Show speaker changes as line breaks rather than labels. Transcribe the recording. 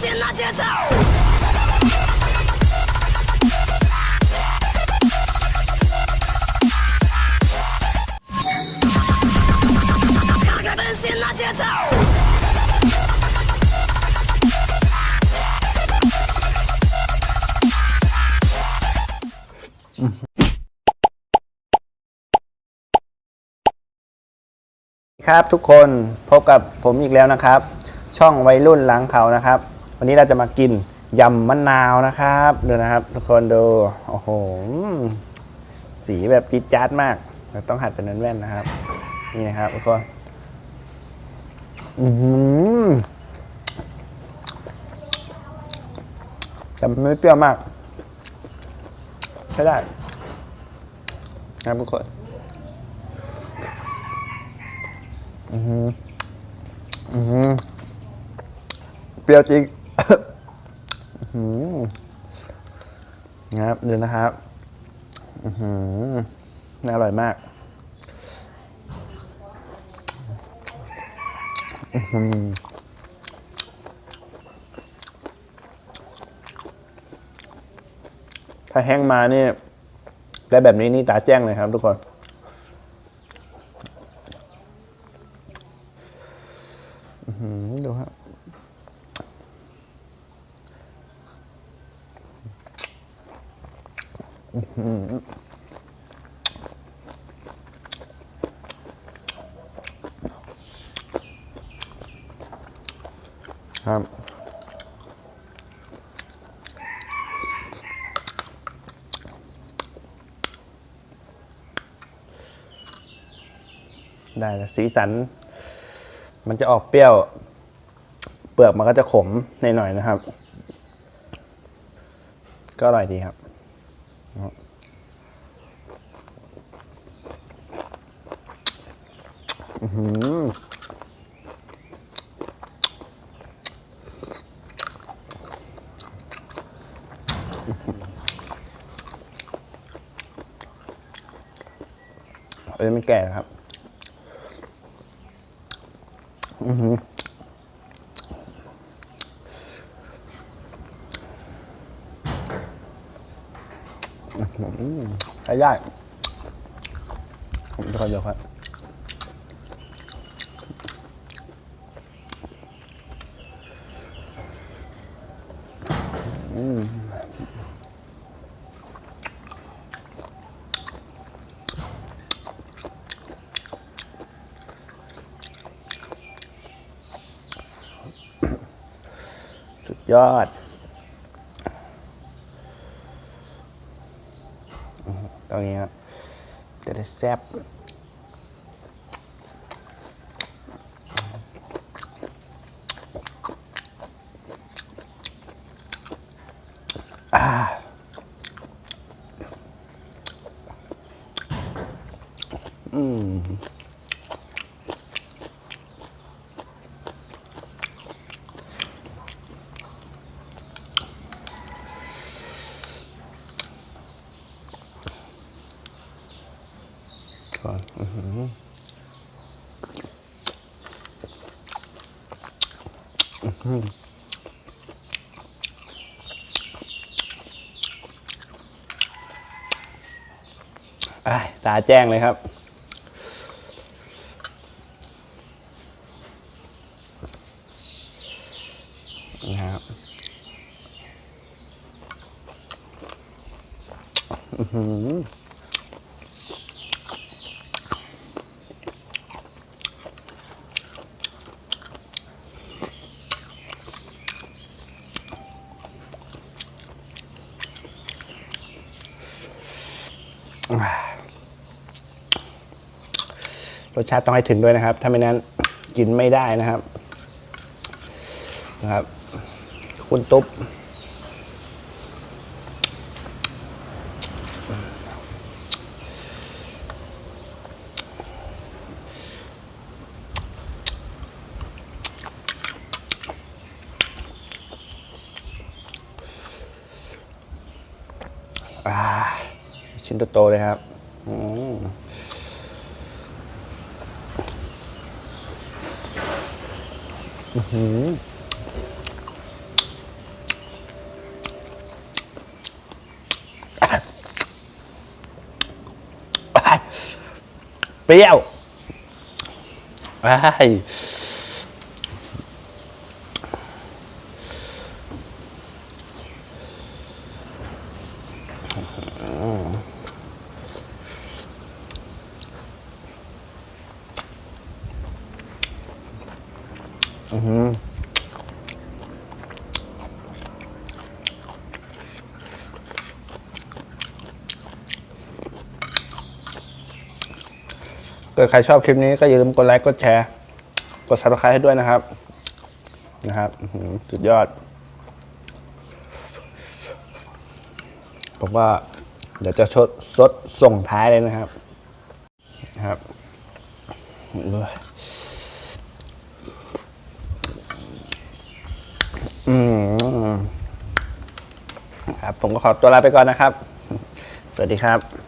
先拿节奏。打开门，先拿节奏。
ครับทุกคนพบกับผมอีกแล้วนะครับ ช่องวัยรุ่นหลังเขานะครับ วันนี้เราจะมากินยำมะนาวนะครับดูนะครับ ทุกคนดูโอ้โหสีแบบจี๊ดจ๊าดมากเราต้องหัดเป็นแว่นๆนะครับ นี่นะครับทุกคนอือหือแต่มันไม่เปรี้ยวมากใช้ได้นะครับทุกคนอืมเปรี้ยวจริง อื้อหือนะครับ ดูนะครับอือหือน่าอร่อยมากอื้อหือถ้าแห้งมานี่ได้แบบนี้นี่ตาแจ้งเลยครับทุกคน อืมดูฮะอื้อหือ ครับได้สีสัน มันจะออกเปรี้ยว เปลือกมันก็จะขมในหน่อยๆนะครับ ก็อร่อยดีครับ อือเอ้ยไม่แก่ครับ อือหือ ใช้ได้ผมจะคอยเดูครับอืมสุดยอด ตรงนี้ครับจะได้แซ่บอ่าอืม ก่อนอื้อหืออื้อหืออะตาแจ้งเลยครับนะครับอือหือ รสชาติต้องให้ถึงด้วยนะครับ ถ้าไม่นั้นกินไม่ได้นะครับนะครับ คุณตุ๊บชิ้นโตๆเลยครับ อืม เปรี้ยวไอ้ายอื้อเกิดใครชอบคลิปนี้ก็อย่าลืมกดไลค์ กดแชร์ กด subscribe ให้ด้วยนะครับ นะครับสุดยอด ผมว่า เดี๋ยวจะชดสดส่งท้ายเลยนะครับ นะครับ ครับผมก็ขอตัวลาไปก่อนนะครับ สวัสดีครับ